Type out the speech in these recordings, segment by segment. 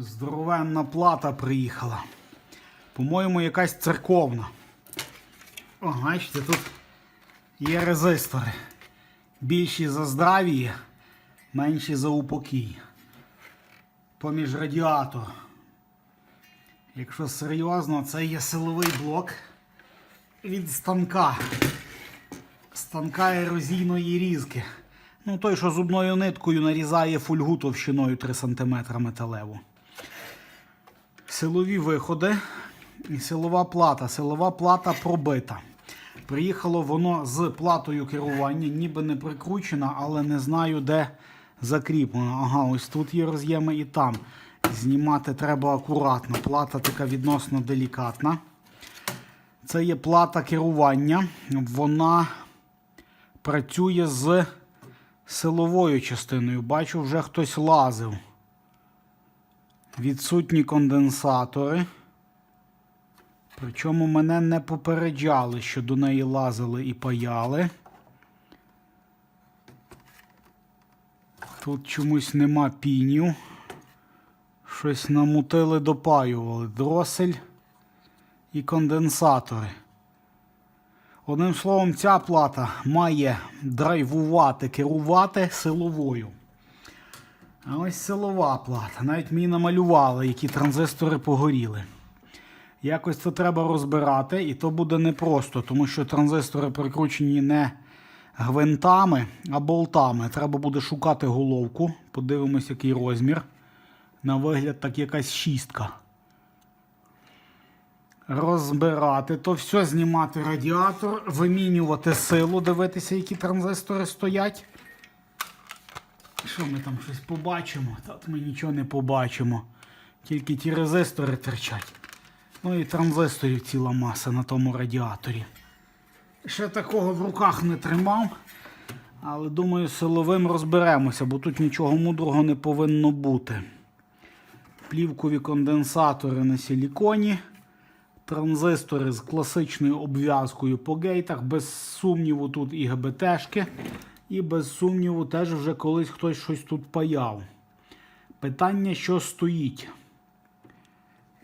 Здоровенна плата приїхала. По-моєму, якась церковна. О, бачите, тут є резистори. Більші за здравіє, менші за упокій. Поміж радіатор. Якщо серйозно, це є силовий блок від станка. Станка ерозійної різки. Ну, той, що зубною ниткою нарізає фольгу товщиною 3 см металеву. Силові виходи і силова плата. Силова плата пробита. Приїхало воно з платою керування, ніби не прикручена, але не знаю, де закріплено. Ага, ось тут є роз'єми і там. Знімати треба акуратно. Плата така відносно делікатна. Це є плата керування. Вона працює з силовою частиною. Бачу, вже хтось лазив. Відсутні конденсатори. Причому мене не попереджали, що до неї лазили і паяли. Тут чомусь нема пінів. Щось намутили, допаювали. Дросель і конденсатори. Одним словом, ця плата має драйвувати, керувати силовою. А ось силова плата. Навіть мені намалювали, які транзистори погоріли. Якось це треба розбирати, і то буде непросто, тому що транзистори прикручені не гвинтами, а болтами. Треба буде шукати головку. Подивимось, який розмір. На вигляд, так якась шістка. Розбирати то все, знімати радіатор, вимінювати силу, дивитися, які транзистори стоять. Що ми там щось побачимо? Тут ми нічого не побачимо. Тільки ті резистори терчать. Ну і транзисторів ціла маса на тому радіаторі. Ще такого в руках не тримав. Але думаю, силовим розберемося, бо тут нічого мудрого не повинно бути. Плівкові конденсатори на силіконі. Транзистори з класичною обв'язкою по гейтах. Без сумніву, тут і ГБТшки. І без сумніву, теж вже колись хтось щось тут паяв. Питання, що стоїть.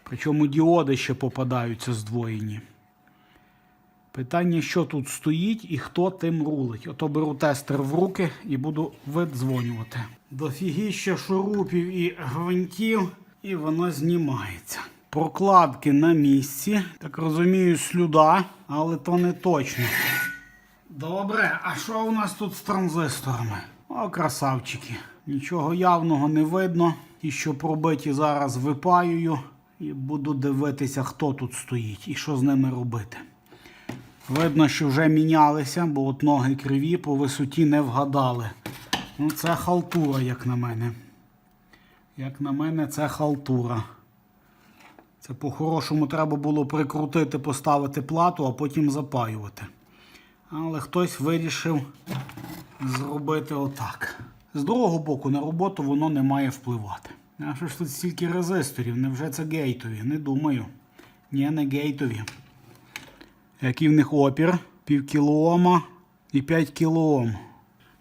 Причому діоди ще попадаються здвоєні. Питання, що тут стоїть і хто тим рулить. Ото беру тестер в руки і буду видзвонювати. Дофігіща шурупів і гвинтів, і воно знімається. Прокладки на місці. Так розумію, слюда, але то не точно. Добре, а що у нас тут з транзисторами? О, красавчики. Нічого явного не видно. Ті, що пробиті, зараз випаюю і буду дивитися, хто тут стоїть і що з ними робити. Видно, що вже мінялися, бо от ноги криві по висоті не вгадали. Ну, це халтура, як на мене. Як на мене, це халтура. Це по-хорошому треба було прикрутити, поставити плату, а потім запаювати. Але хтось вирішив зробити отак. З другого боку, на роботу воно не має впливати. А що ж тут стільки резисторів? Невже це гейтові? Не думаю. Ні, не гейтові. Який в них опір? Пів кілоома і 5 кілоом.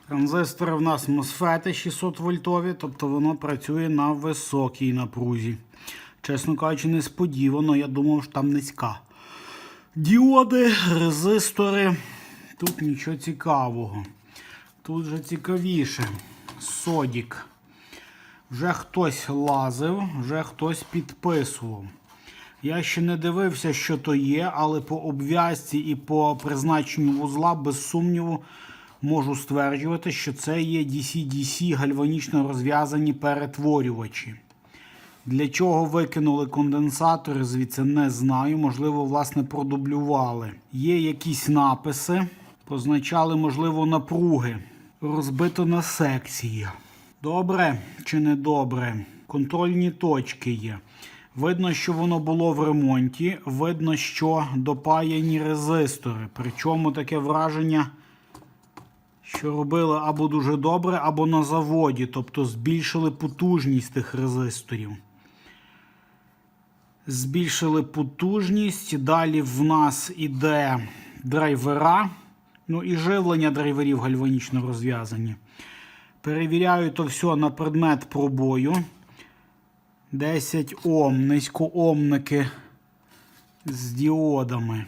Транзистори в нас MOSFET 600 вольтові, тобто воно працює на високій напрузі. Чесно кажучи, несподівано, я думав, що там низька. Діоди, резистори. Тут нічого цікавого. Тут же цікавіше. Содік. Вже хтось лазив, вже хтось підписував. Я ще не дивився, що то є, але по обв'язці і по призначенню вузла, без сумніву, можу стверджувати, що це є DC-DC гальванічно розв'язані перетворювачі. Для чого викинули конденсатори, звідси не знаю. Можливо, власне, продублювали. Є якісь написи, позначали, можливо, напруги. Розбито на секції. Добре чи не добре? Контрольні точки є. Видно, що воно було в ремонті. Видно, що допаяні резистори. Причому таке враження, що робили або дуже добре, або на заводі. Тобто збільшили потужність тих резисторів. Збільшили потужність. Далі в нас іде драйвера. Ну і живлення драйверів гальванічно розв'язані. Перевіряю то все на предмет пробою. 10 Ом, низькоомники з діодами.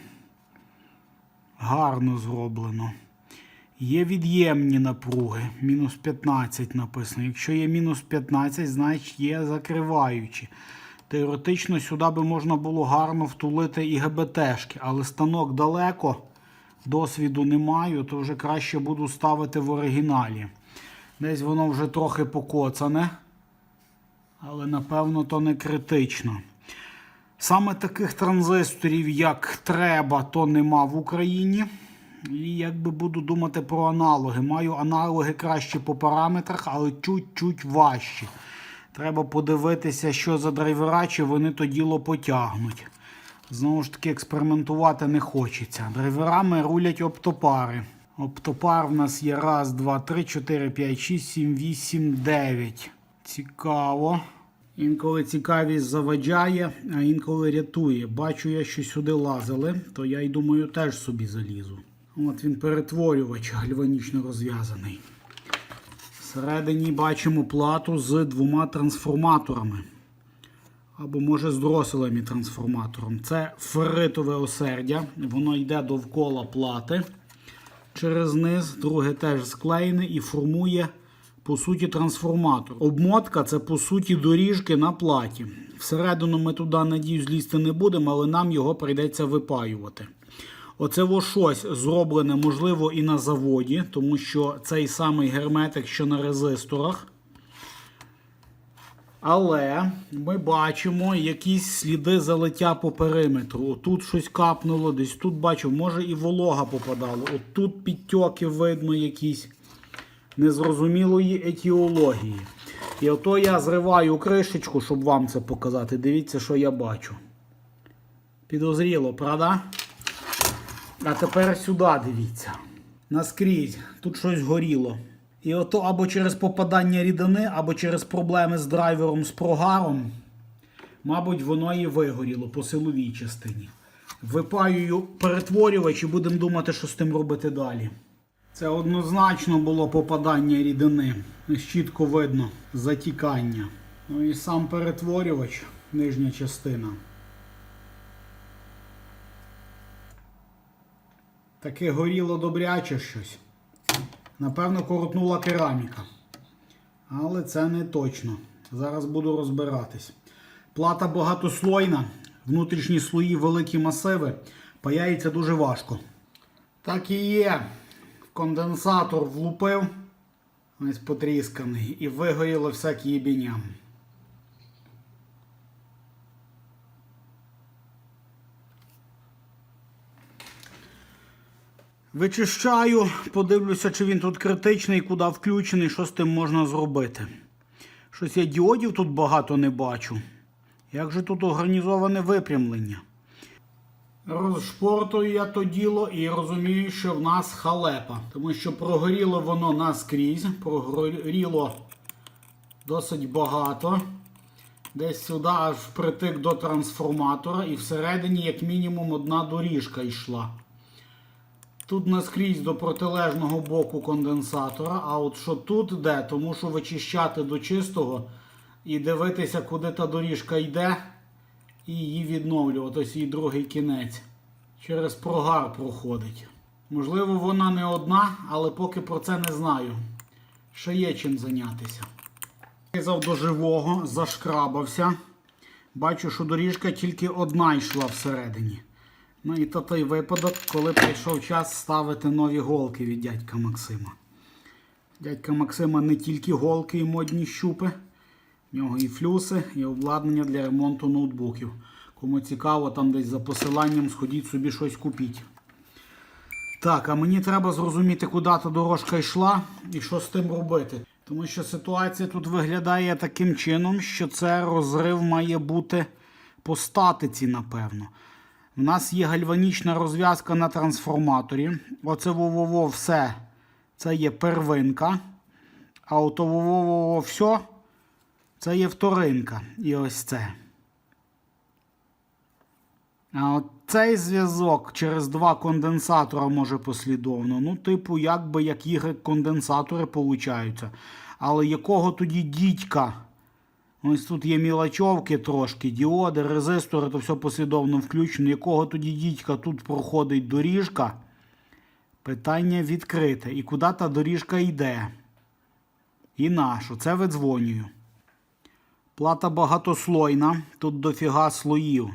Гарно зроблено. Є від'ємні напруги. Мінус 15 написано. Якщо є мінус 15, значить є закриваючі. Теоретично сюди би можна було гарно втулити і ГБТшки, але станок далеко, досвіду не маю, то вже краще буду ставити в оригіналі. Десь воно вже трохи покоцане, але напевно то не критично. Саме таких транзисторів, як треба, то нема в Україні. І якби буду думати про аналоги. Маю аналоги краще по параметрах, але чуть-чуть важчі. Треба подивитися, що за драйвера, чи вони то діло потягнуть. Знову ж таки, експериментувати не хочеться. Драйверами рулять оптопари. Оптопар в нас є раз, два, три, чотири, п'ять, шість, сім, вісім, дев'ять. Цікаво. Інколи цікавість заваджає, а інколи рятує. Бачу я, що сюди лазили, то я й думаю, теж собі залізу. От він перетворювач гальванічно розв'язаний. Всередині бачимо плату з двома трансформаторами. Або, може, з дроселем і трансформатором. Це ферритове осердя. Воно йде довкола плати через низ, друге теж склеєне і формує, по суті, трансформатор. Обмотка це, по суті, доріжки на платі. Всередину ми туди, надіюсь, лізти не будемо, але нам його прийдеться випаювати. Оце во щось зроблене, можливо, і на заводі, тому що цей самий герметик, що на резисторах. Але ми бачимо якісь сліди залиття по периметру. Тут щось капнуло, десь тут бачу, може і волога попадала. От тут підтьоки видно якісь незрозумілої етіології. І ото я зриваю кришечку, щоб вам це показати. Дивіться, що я бачу. Підозріло, правда? А тепер сюди дивіться. Наскрізь, тут щось горіло. І ото або через попадання рідини, або через проблеми з драйвером з прогаром, мабуть, воно і вигоріло по силовій частині. Випаюю перетворювач і будемо думати, що з тим робити далі. Це однозначно було попадання рідини. Ось Чітко видно затікання. Ну і сам перетворювач, нижня частина. Таке горіло добряче щось. Напевно, коротнула кераміка. Але це не точно. Зараз буду розбиратись. Плата багатослойна, внутрішні слої великі масиви. Паяється дуже важко. Так і є. Конденсатор влупив. Ось потрісканий. І вигоріло всякі єбіням. Вичищаю, подивлюся, чи він тут критичний, куди включений, що з тим можна зробити. Щось я діодів тут багато не бачу. Як же тут організоване випрямлення? Розшпортую я то діло і розумію, що в нас халепа. Тому що прогоріло воно наскрізь, прогоріло досить багато. Десь сюди аж впритик до трансформатора, і всередині, як мінімум, одна доріжка йшла. Тут наскрізь до протилежного боку конденсатора, а от що тут де, то мушу вичищати до чистого і дивитися, куди та доріжка йде, і її відновлювати. Ось її другий кінець. Через прогар проходить. Можливо, вона не одна, але поки про це не знаю. Ще є чим зайнятися. Казав до живого, зашкрабався. Бачу, що доріжка тільки одна йшла всередині. Ну і то той випадок, коли прийшов час ставити нові голки від дядька Максима. Дядька Максима не тільки голки і модні щупи, в нього і флюси, і обладнання для ремонту ноутбуків. Кому цікаво, там десь за посиланням сходіть собі щось купіть. Так, а мені треба зрозуміти, куди та дорожка йшла і що з тим робити. Тому що ситуація тут виглядає таким чином, що це розрив має бути по статиці, напевно. У нас є гальванічна розв'язка на трансформаторі. Оце вово все. Це є первинка. А ото вово все це є вторинка. І ось це. А от цей зв'язок через два конденсатора може послідовно. Ну, типу, якби як Y конденсатори получаються. Але якого тоді дідька Ось тут є мілочовки трошки, діоди, резистори, то все послідовно включено. Якого тоді дідька тут проходить доріжка? Питання відкрите. І куди та доріжка йде? І нашу. Це видзвонюю. Плата багатослойна, тут дофіга слоїв.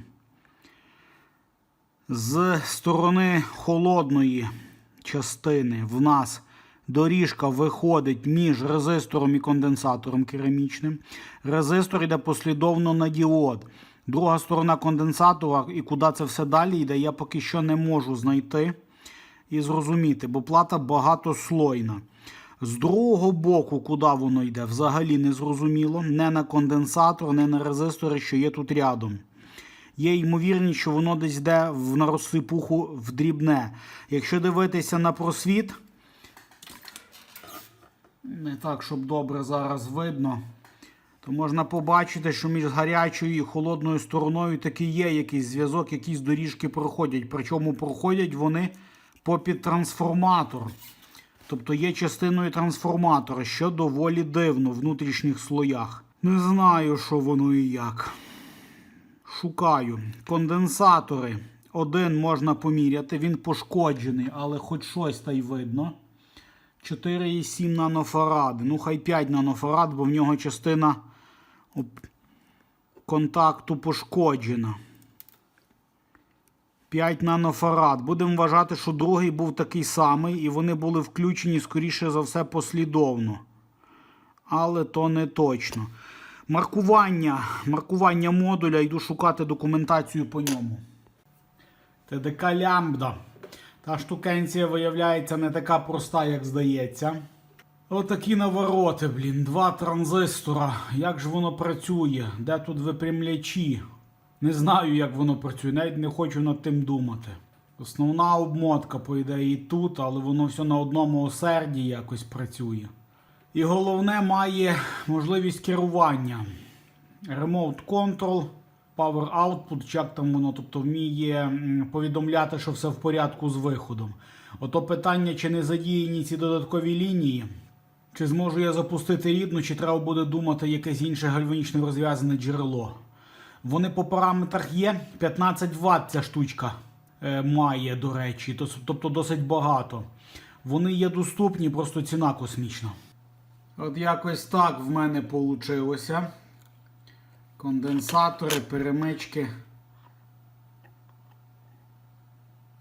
З сторони холодної частини в нас доріжка виходить між резистором і конденсатором керамічним. Резистор йде послідовно на діод. Друга сторона конденсатора, і куди це все далі йде, я поки що не можу знайти і зрозуміти, бо плата багатослойна. З другого боку, куди воно йде, взагалі не зрозуміло. Не на конденсатор, не на резистори, що є тут рядом. Є ймовірність, що воно десь йде в на розсипуху в дрібне. Якщо дивитися на просвіт, не так, щоб добре зараз видно, то можна побачити, що між гарячою і холодною стороною таки є якийсь зв'язок, якісь доріжки проходять. Причому проходять вони попід трансформатор. Тобто є частиною трансформатора, що доволі дивно в внутрішніх слоях. Не знаю, що воно і як. Шукаю. Конденсатори. Один можна поміряти, він пошкоджений, але хоч щось та й видно. 4,7 нанофаради. Ну, хай 5 нанофарад, бо в нього частина контакту пошкоджена. 5 нанофарад. Будемо вважати, що другий був такий самий, і вони були включені, скоріше за все, послідовно. Але то не точно. Маркування. Маркування модуля. Йду шукати документацію по ньому. ТДК лямбда. Та штукенція виявляється не така проста, як здається. Отакі навороти, блін. Два транзистора. Як ж воно працює? Де тут випрямлячі? Не знаю, як воно працює, навіть не хочу над тим думати. Основна обмотка, по ідеї, тут, але воно все на одному осерді якось працює. І головне має можливість керування. Remote Control, Power Output, чи як там воно, тобто вміє повідомляти, що все в порядку з виходом. Ото питання, чи не задіяні ці додаткові лінії, чи зможу я запустити рідну, чи треба буде думати якесь інше гальванічне розв'язане джерело. Вони по параметрах є. 15 Вт ця штучка е, має, до речі, тобто досить багато. Вони є доступні, просто ціна космічна. От якось так в мене вийшло. Конденсатори, перемички.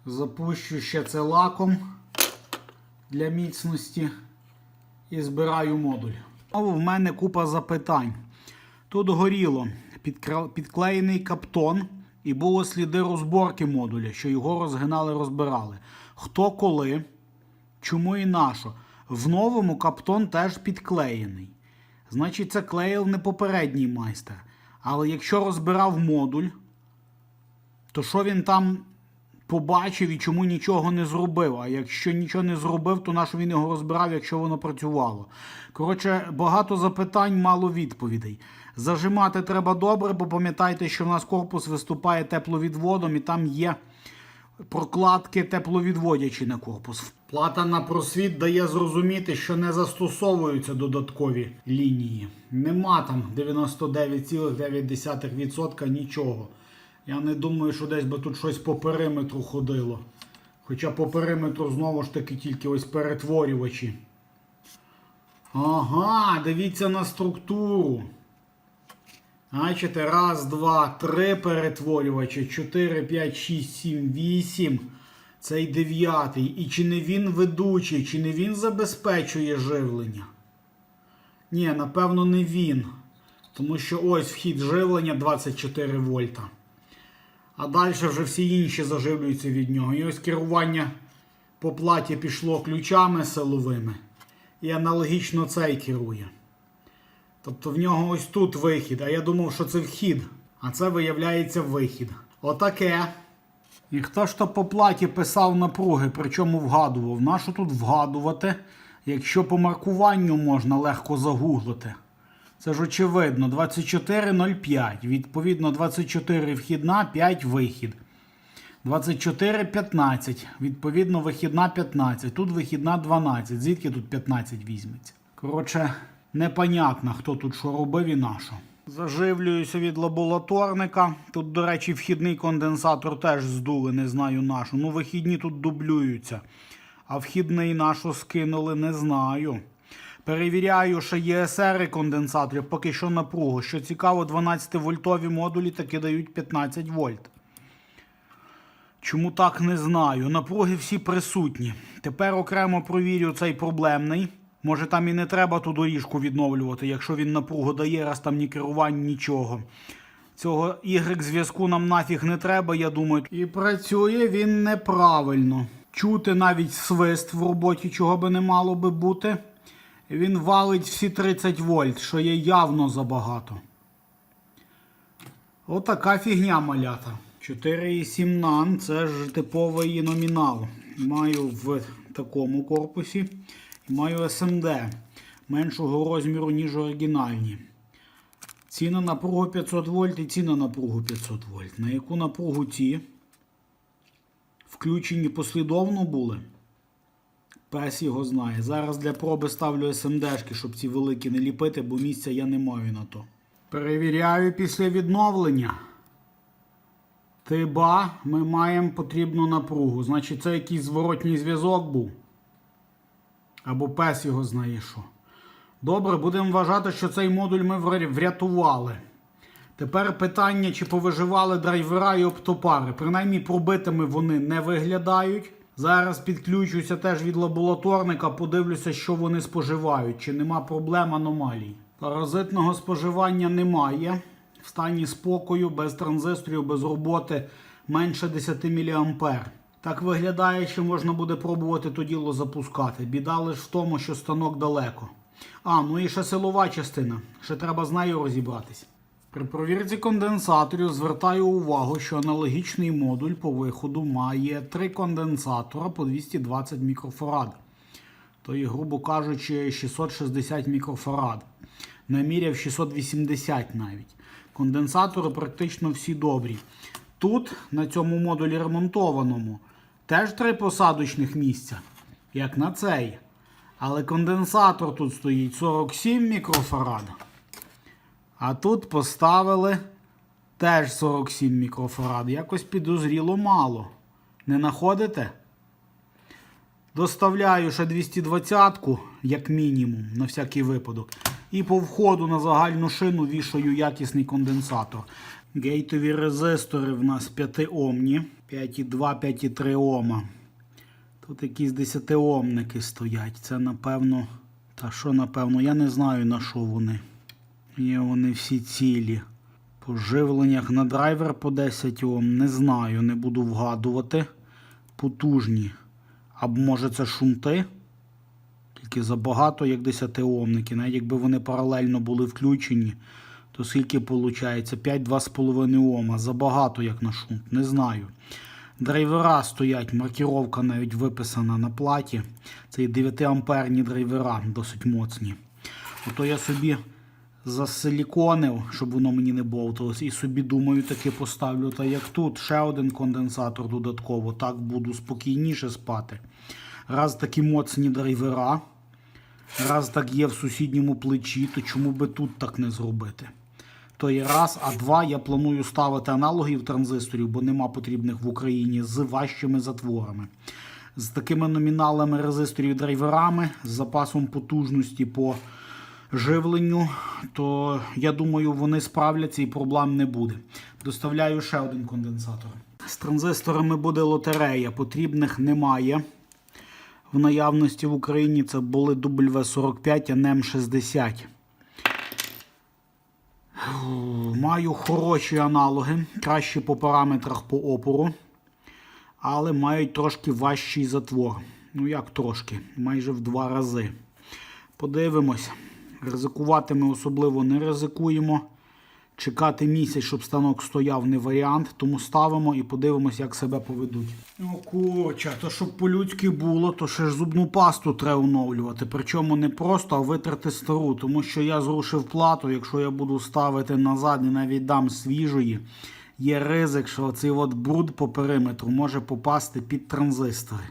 Запущу ще це лаком для міцності і збираю модуль. Знову в мене купа запитань. Тут горіло підклеєний каптон і було сліди розборки модуля, що його розгинали, розбирали. Хто коли, чому і на що. В новому каптон теж підклеєний. Значить, це клеїв не попередній майстер. Але якщо розбирав модуль, то що він там побачив і чому нічого не зробив? А якщо нічого не зробив, то на що він його розбирав, якщо воно працювало? Коротше, багато запитань, мало відповідей. Зажимати треба добре, бо пам'ятайте, що в нас корпус виступає тепловідводом і там є прокладки тепловідводячі на корпус. Плата на просвіт дає зрозуміти, що не застосовуються додаткові лінії. Нема там 99,9% нічого. Я не думаю, що десь би тут щось по периметру ходило. Хоча по периметру знову ж таки тільки ось перетворювачі. Ага, дивіться на структуру. Бачите, раз, два, три перетворювачі, 4, 5, 6, 7, 8. Цей дев'ятий. І чи не він ведучий, чи не він забезпечує живлення? Ні, напевно, не він. Тому що ось вхід живлення 24 вольта. А далі вже всі інші заживлюються від нього. І ось керування по платі пішло ключами силовими. І аналогічно цей керує. Тобто в нього ось тут вихід, а я думав, що це вхід. А це виявляється вихід. Отаке. І хто ж то по платі писав напруги, причому вгадував. Нащо тут вгадувати, якщо по маркуванню можна легко загуглити? Це ж очевидно, 24.05. Відповідно, 24 вхідна, 5 вихід. 24.15. Відповідно, вихідна 15. Тут вихідна 12. Звідки тут 15 візьметься? Коротше, непонятно, хто тут що робив і на що. Заживлююся від лабораторника. Тут, до речі, вхідний конденсатор теж здули, не знаю нашу. Ну, вихідні тут дублюються. А вхідний нашу скинули, не знаю. Перевіряю, що ЄСР конденсаторів, поки що напругу. Що цікаво, 12-вольтові модулі таки дають 15 вольт. Чому так не знаю. Напруги всі присутні. Тепер окремо провірю цей проблемний. Може там і не треба ту доріжку відновлювати, якщо він напругу дає, раз там ні керувань, нічого. Цього Y зв'язку нам нафіг не треба, я думаю. І працює він неправильно. Чути навіть свист в роботі, чого би не мало би бути. Він валить всі 30 вольт, що є явно забагато. Отака фігня малята. 4,7 нан це ж типовий номінал. Маю в такому корпусі маю SMD меншого розміру, ніж оригінальні. Ціна напругу 500 вольт і ціна напругу 500 вольт. На яку напругу ці включені послідовно були? Пес його знає. Зараз для проби ставлю SMD-шки, щоб ці великі не ліпити, бо місця я не маю на то. Перевіряю після відновлення. Тиба, ми маємо потрібну напругу. Значить, це якийсь зворотній зв'язок був. Або пес його знає що. Добре, будемо вважати, що цей модуль ми врятували. Тепер питання, чи повиживали драйвера і оптопари. Принаймні пробитими вони не виглядають. Зараз підключуся теж від лабораторника, подивлюся, що вони споживають, чи нема проблем аномалій. Паразитного споживання немає. В стані спокою, без транзисторів, без роботи менше 10 мА. Так виглядає, що можна буде пробувати то діло запускати. Біда лише в тому, що станок далеко. А, ну і ще силова частина. Ще треба з нею розібратись. При провірці конденсаторів звертаю увагу, що аналогічний модуль по виходу має три конденсатора по 220 мікрофарад. То є, грубо кажучи, 660 мікрофарад. Наміряв 680 навіть. Конденсатори практично всі добрі. Тут, на цьому модулі ремонтованому, теж три посадочних місця, як на цей. Але конденсатор тут стоїть 47 мікрофарад. А тут поставили теж 47 мікрофарад. Якось підозріло мало. Не знаходите? Доставляю ще 220-ку, як мінімум, на всякий випадок. І по входу на загальну шину вішаю якісний конденсатор. Гейтові резистори в нас 5-омні, 5,2, 5,3 Ома. Тут якісь 10-омники стоять. Це напевно. Та що напевно? Я не знаю на що вони. Є вони всі цілі. По живленнях на драйвер по 10 Ом. Не знаю, не буду вгадувати. Потужні. Або може це шунти. Тільки забагато, як 10 омники. Навіть якби вони паралельно були включені, то скільки виходить? 5-2,5 Ома. Забагато, як на шунт. Не знаю. Драйвера стоять, маркіровка навіть виписана на платі. Це 9 амперні драйвера, досить моцні. Ото я собі засиліконив, щоб воно мені не бовталось, і собі думаю, таки поставлю. Та як тут ще один конденсатор додатково, так буду спокійніше спати. Раз такі моцні драйвера, раз так є в сусідньому плечі, то чому би тут так не зробити? То є раз, а два я планую ставити аналогів транзисторів, бо нема потрібних в Україні з важчими затворами. З такими номіналами резисторів драйверами, з запасом потужності по живленню, то я думаю, вони справляться і проблем не буде. Доставляю ще один конденсатор. З транзисторами буде лотерея, потрібних немає. В наявності в Україні це були W45, а NEM60. Маю хороші аналоги, кращі по параметрах по опору, але мають трошки важчий затвор. Ну як трошки, майже в два рази. Подивимось. Ризикувати ми особливо не ризикуємо. Чекати місяць, щоб станок стояв, не варіант, тому ставимо і подивимось, як себе поведуть. Ну курча, то щоб по-людськи було, то ще ж зубну пасту треба оновлювати. Причому не просто, а витрати стару, тому що я зрушив плату, якщо я буду ставити назад і навіть дам свіжої, є ризик, що цей от бруд по периметру може попасти під транзистори.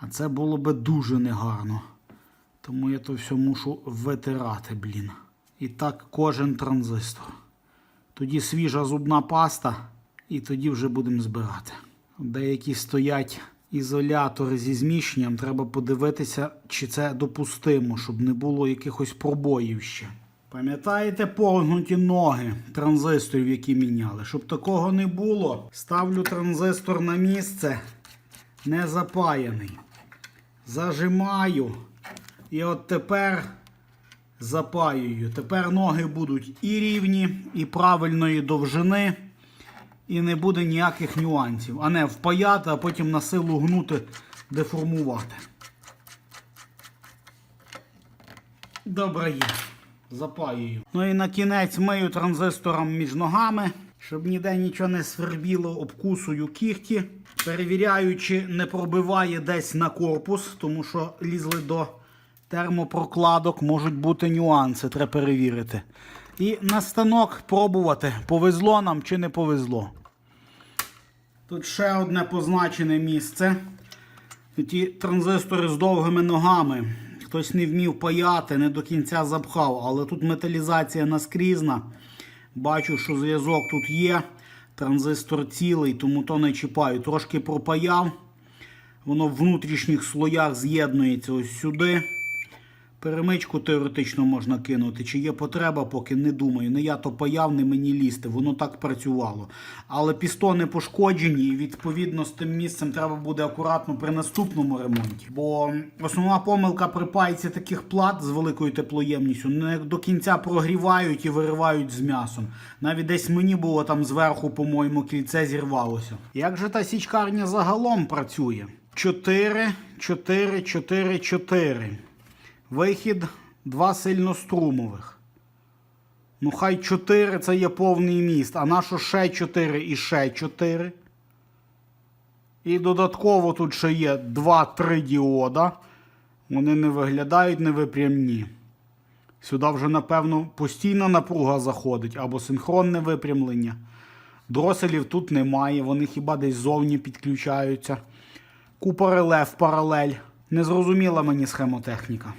А це було би дуже негарно. Тому я то все мушу витирати, блін. І так кожен транзистор. Тоді свіжа зубна паста, і тоді вже будемо збирати. Деякі стоять ізолятори зі зміщенням. Треба подивитися, чи це допустимо, щоб не було якихось пробоїв ще. Пам'ятаєте погнуті ноги транзисторів, які міняли? Щоб такого не було, ставлю транзистор на місце, не запаяний. Зажимаю. І от тепер запаюю. Тепер ноги будуть і рівні, і правильної довжини, і не буде ніяких нюансів. А не впаяти, а потім на силу гнути, деформувати. Добре є. Запаюю. Ну і на кінець мию транзистором між ногами, щоб ніде нічого не свербіло, обкусую кігті. Перевіряю, чи не пробиває десь на корпус, тому що лізли до термопрокладок, можуть бути нюанси, треба перевірити. І на станок пробувати, повезло нам чи не повезло. Тут ще одне позначене місце. Ті транзистори з довгими ногами. Хтось не вмів паяти, не до кінця запхав, але тут металізація наскрізна. Бачу, що зв'язок тут є. Транзистор цілий, тому то не чіпаю. Трошки пропаяв. Воно в внутрішніх слоях з'єднується ось сюди. Перемичку теоретично можна кинути. Чи є потреба, поки не думаю. Не я то паяв, не мені лізти. Воно так працювало. Але пістони пошкоджені, і відповідно з тим місцем треба буде акуратно при наступному ремонті. Бо основна помилка при пайці таких плат з великою теплоємністю не до кінця прогрівають і виривають з м'ясом. Навіть десь мені було там зверху, по-моєму, кільце зірвалося. Як же та січкарня загалом працює? 4, 4, 4, 4. Вихід два сильнострумових. Ну, хай 4 це є повний міст, а нащо ще 4 і ще 4. І додатково тут ще є 2-3 діода. Вони не виглядають невипрямні. Сюди вже, напевно, постійна напруга заходить або синхронне випрямлення. Дроселів тут немає, вони хіба десь зовні підключаються. Купа реле в паралель. Незрозуміла мені схемотехніка.